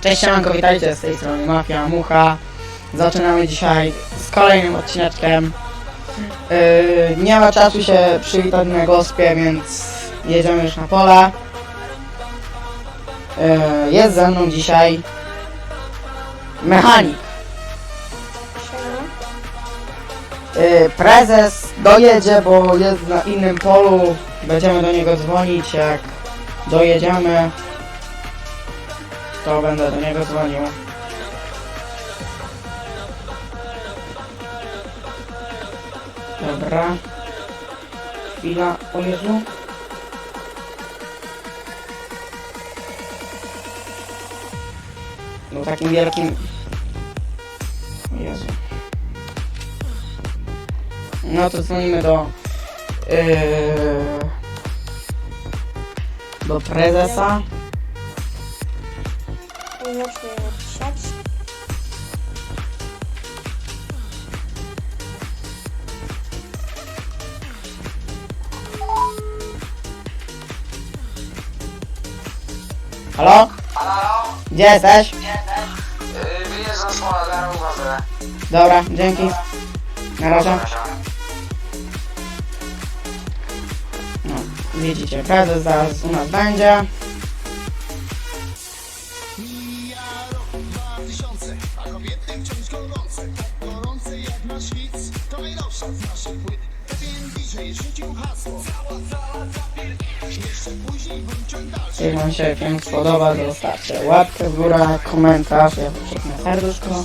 Cześć, siemanko, witajcie z tej strony Mafia Mucha. Zaczynamy dzisiaj z kolejnym odcineczkiem. Yy, nie ma czasu się przywitać na gospie, więc jedziemy już na pole. Yy, jest ze mną dzisiaj mechanik. Yy, prezes dojedzie, bo jest na innym polu. Będziemy do niego dzwonić, jak dojedziemy. To będę do niego dzwonił. Dobra. Chwila, o Jezu. No takim wielkim... O Jezu. No to dzwonimy do... Yy, do prezesa. Pisać. Halo? Halo? Gdzie jesteś? Yy, wyjeżdżam z pola, zaraz. Dobra, dzięki. Na razie. No, widzicie, prezes zaraz u nas będzie. Jeśli Wam się film spodoba, to zostawcie łapkę w górę, komentarz, ja serduszko.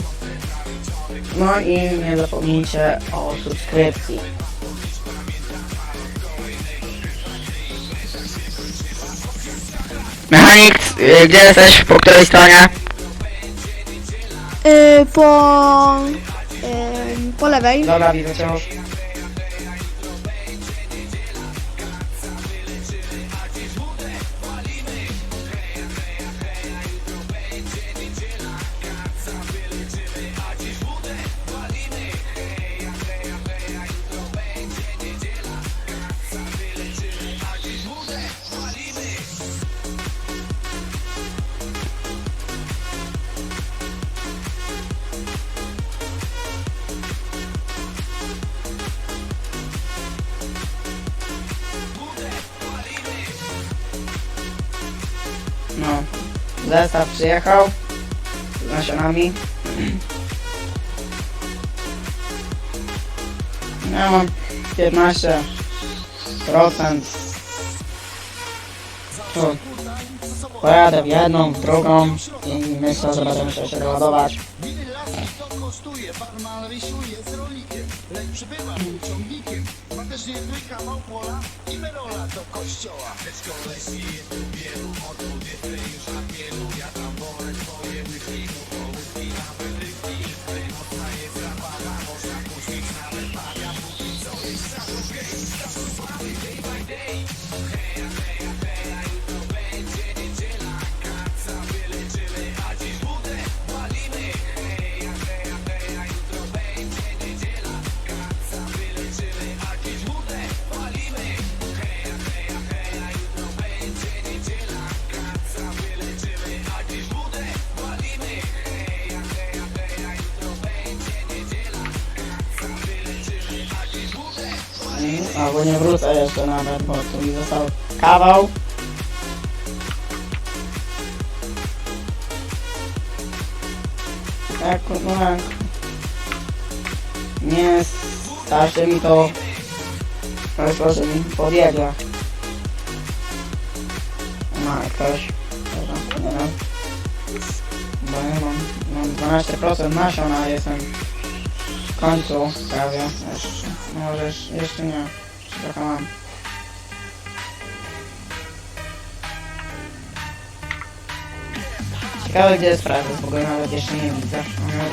No i nie zapomnijcie o subskrypcji. Mechanik, y, gdzie jesteś? Po której stronie? Yy, po... Yy, po lewej. Dobra, widzę cię już. Zestaw przyjechał z nasionami. Ja mam 15% to pojadę w jedną, w drugą i myślę, że będę musiał się doładować postuje, barman rysuje z rolikiem. Lecz przybywa mu ciągnikiem. Faktycznie trójka małpola i merola do kościoła. Lecz kolesi jest tu wielu, odwód jest już na wielu. Ja tam wolę swoje wychwinu, połyski na wydryki. Albo nie wrócę jeszcze nawet, bo tu mi został kawał. Tak, jak nie starszy mi to. Proszę mi podjedzie. Ma jakaś, nie wiem, bo ja mam, mam 12% nasion, a jestem w końcu prawie. Jeszcze, może jeszcze, jeszcze nie, trochę mam. Um, Ciekawe gdzie jest prezes, bo go nawet jeszcze nie widzę. On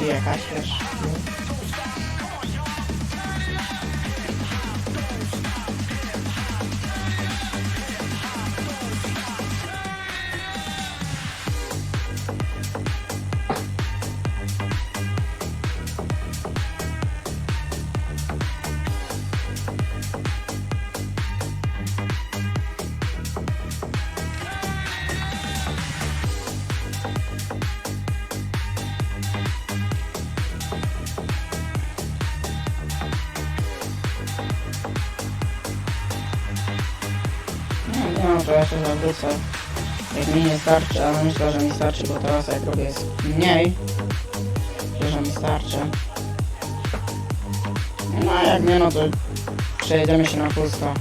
to jeszcze zawrócę. Jak mi nie starczy, ale myślę, że mi starczy, bo teraz jak robię jest mniej. Że mi starczy. No a jak nie, no to przejedziemy się na pusto.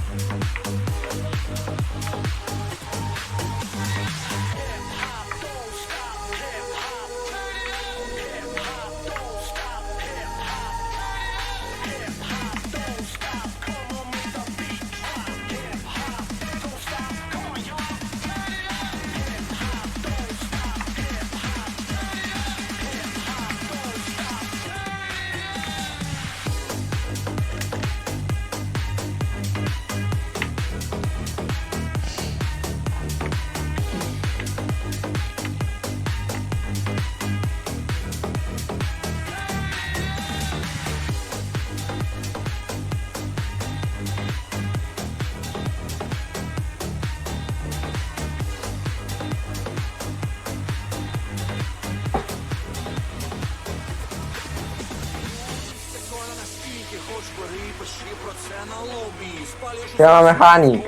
Siema mechanik.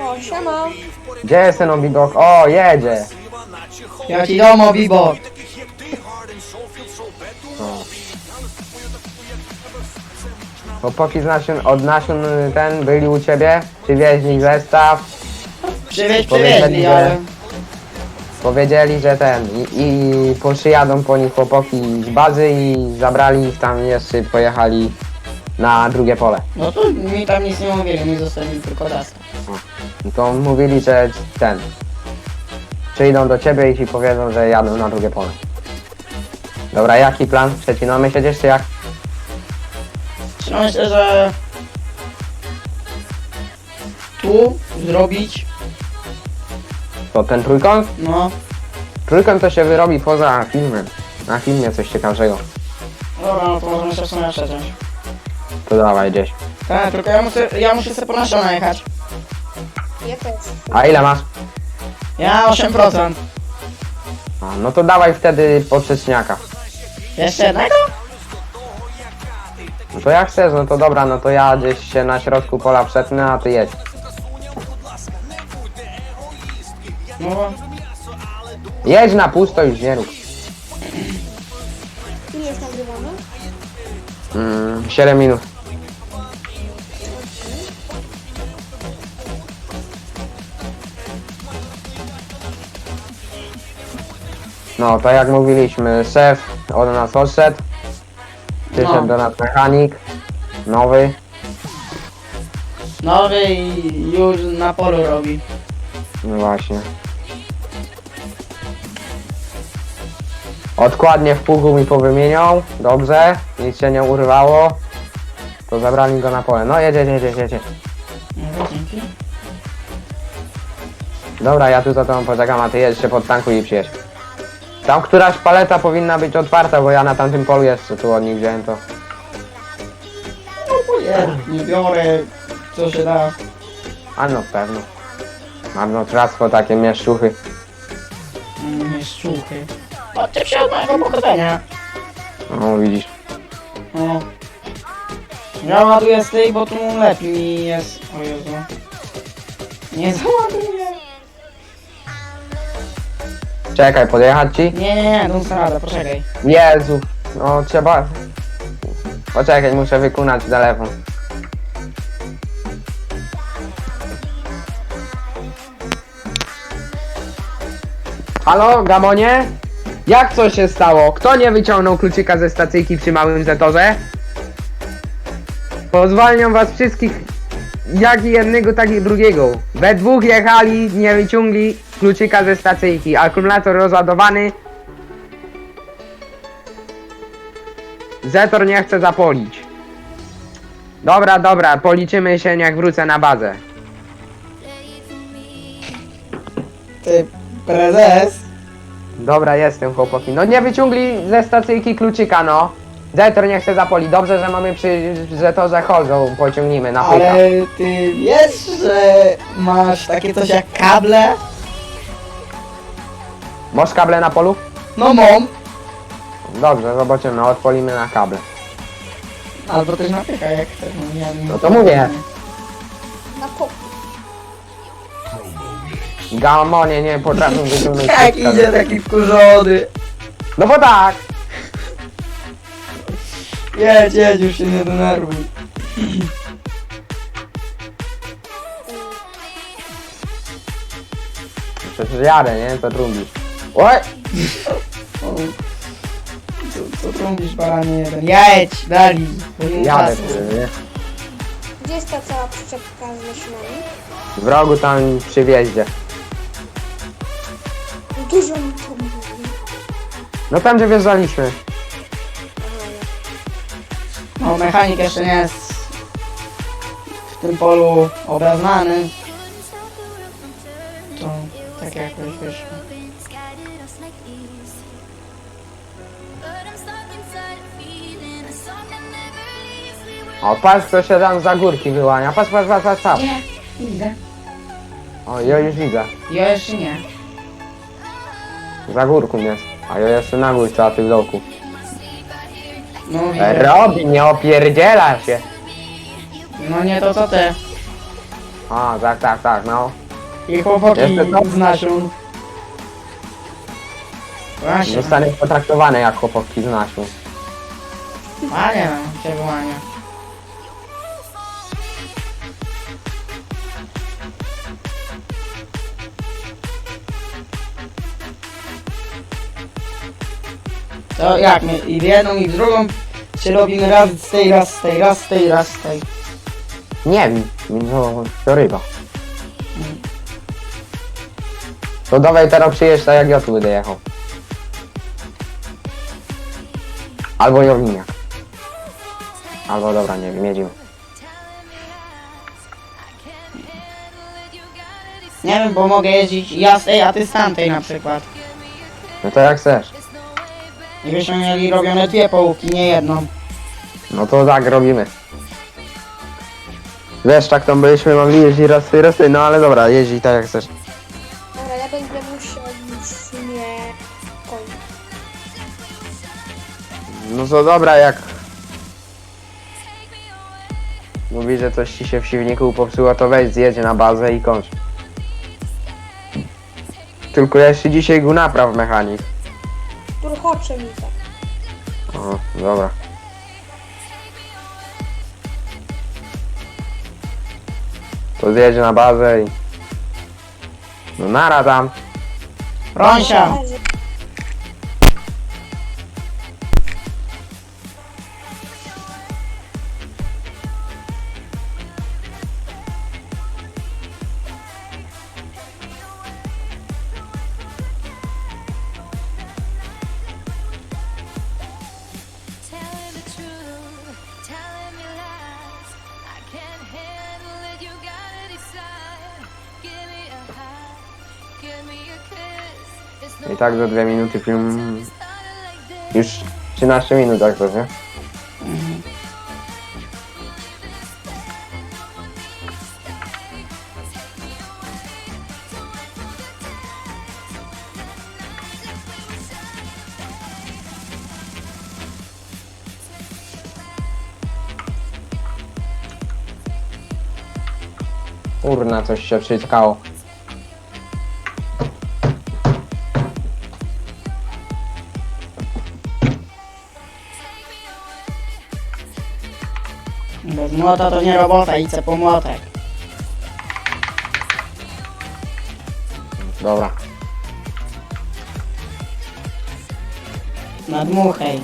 O, siema. Gdzie jest ten obidok? O, jedzie. Ja ci dam obibok. Chłopaki z nasion, od nasion ten byli u ciebie? Przywieźli zestaw. Przywieź, Powiedzieli, przywieźli, że- ale... Powiedzieli, że ten i, i przyjadą po nich chłopaki z bazy i zabrali ich tam jeszcze pojechali na drugie pole. No to mi tam nic nie mówili, mi zostawili tylko deska. To mówili, że ten przyjdą do ciebie i ci powiedzą, że jadą na drugie pole. Dobra, jaki plan? Przecinamy się gdzieś czy jak? No myślę, że tu zrobić, To ten trójkąt? no, Trójkąt to się wyrobi poza filmem. Na filmie coś ciekawszego. dobra, no to możemy się w sumie przeciąć. To dawaj gdzieś. Tak, tylko ja muszę, ja muszę sobie po nasiona jechać. Ja też. A ile masz? Ja 8%. A, no to dawaj wtedy poprzeczniaka. Jeszcze jednego? No to jak chcesz, no to dobra, no to ja gdzieś się na środku pola przetnę, a ty jedź. No Jedź na pusto już nie rób. Ile jest nagrywane? Mm, 7 minut. No, to jak mówiliśmy, szef od nas odszedł. Przyszedł No. do nas mechanik. Nowy. nowy i już na polu robi. No właśnie. Odkładnie w puchu mi powymieniał. Dobrze. Nic się nie urwało. To zabrali go na pole. No jedzie, jedzie, jedzie. Dzięki. Dobra, ja tu za tobą poczekam, a ty jedź się pod tanku i przyjedź. Tam któraś paleta powinna być otwarta, bo ja na tamtym polu jeszcze tu od nich wziąłem to. Nie biorę, co się da. A no pewno. Marnotrawstwo takie mieszczuchy. Nie szczuchy. Odczep się od mojego pochodzenia. No widzisz. No. Ja ładuję z tej, bo tu lepiej jest. O Jezu. Nie załaduję. Czekaj, podjechać ci? Nie, nie, nie, dam sobie radę, poczekaj. Jezu. No trzeba... Poczekaj, muszę wykunać telefon. Halo, Gamonie? Jak co się stało? Kto nie wyciągnął kluczyka ze stacyjki przy małym zetorze? Pozwalniam was wszystkich, jak i jednego, tak i drugiego. We dwóch jechali, nie wyciągli kluczyka ze stacyjki. Akumulator rozładowany. Zetor nie chce zapolić. Dobra, dobra, policzymy się jak wrócę na bazę. Ty, prezes. Dobra, jestem chłopaki. No nie wyciągli ze stacyjki kluczyka, no. Zetor nie chce zapolić. Dobrze, że mamy przy zetorze chodzą, pociągnijmy na pyka. Ale ty wiesz, że masz takie coś jak kable? Masz kable na polu? No mam. Dobrze, zobaczymy, odpolimy na kable. Albo też na jak chcesz. No, ja nie- No to mówię. Na pop. Gamonie nie potrafią wyciągnąć Jak idzie taki wkurzony. No bo tak! Jedź, jedź, już się nie denerwuj. Przecież jadę, nie? To trąbisz. Oj! Co, co trąbisz, baranie jeden? Jedź, dali. Jadę, nie? Gdzie jest ta cała przyczepka z nasionami? W rogu tam przy wjeździe. Dużo mi to mówi. No tam gdzie wjeżdżaliśmy. No, mechanik jeszcze nie jest w tym polu obeznany. O, patrz kto się tam za górki wyłania. Patrz, patrz, patrz, patrz, patrz. Nie, widzę. O, ja już widzę. Ja jeszcze nie. Za górką jest. A ja jeszcze na górce, a ty w dołku. Robi, nie opierdziela się. No nie to co ty. A, tak, tak, tak, no. I chłopaki Jeszcze z nasion. Właśnie, Zostanie potraktowany jak chłopaki z nasią. panie no, się wyłania. To jak my i w jedną i w drugą się robimy raz z tej, raz z tej, raz z tej, raz z tej. Nie wiem, no, to ryba. To dawaj teraz przyjedź tak jak ja tu będę jechał. Albo Jowiniak. Albo dobra, nie wiem, jedziemy. Nie wiem, bo mogę jeździć ja z tej, a ty z tamtej na przykład. No to jak chcesz. I byśmy mieli robione dwie połówki, nie jedną. No to tak robimy. Wiesz, tak to byśmy mogli jeździć raz ty, raz ty, no ale dobra, jeździ tak jak chcesz. Dobra, ja będę musiał nic nie kończyć. No to dobra, jak... Mówi, że coś ci się w silniku popsuło, to weź zjedź na bazę i kończ. Tylko jeszcze dzisiaj go napraw mechanik. Turchocze mi tak. O, dobra. To zjedzie na bazę i... No nara tam. Rąsia! Tak za dwie minuty film... Już 13 minut jak to, nie? Kurna, coś się przytkało. Młota to nie robota, idź po młotek. Dobra. Nadmuchaj.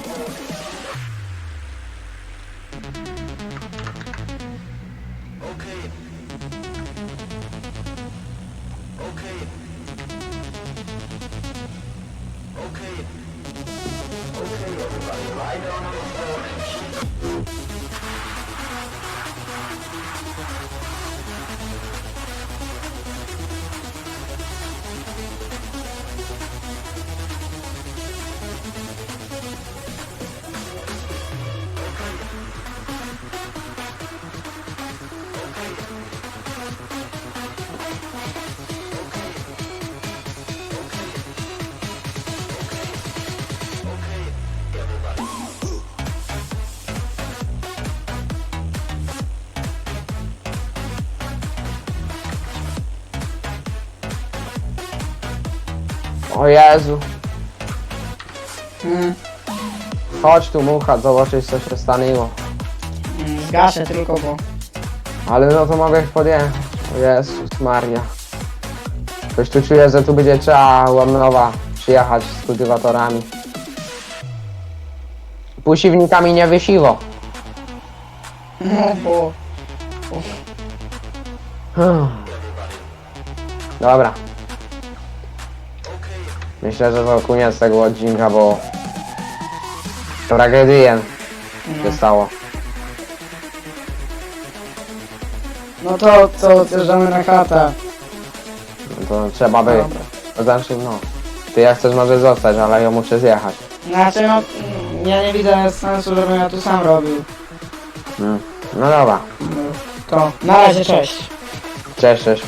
O Jezu. Mm, Chodź tu mucha, zobaczyć co się staniło. mm, zgaszę tylko, bo... Ale no to mogę podjechać. O Jezus Maria. Coś tu czuję, że tu będzie trzeba łamnowa przyjechać z kultywatorami. Pusiwnikami nie wysiwo. No bo... Dobra. Myślę, że to koniec tego odcinka, bo tragedię się stało. No to, to zjeżdżamy na chatę. No to trzeba by. Dobra. To znaczy, no. Ty jak chcesz może zostać, ale ja muszę zjechać. Znaczy no, ja nie widzę sensu, żebym ja tu sam robił. Mm. No dobra. No, To, na razie, cześć. Cześć, cześć.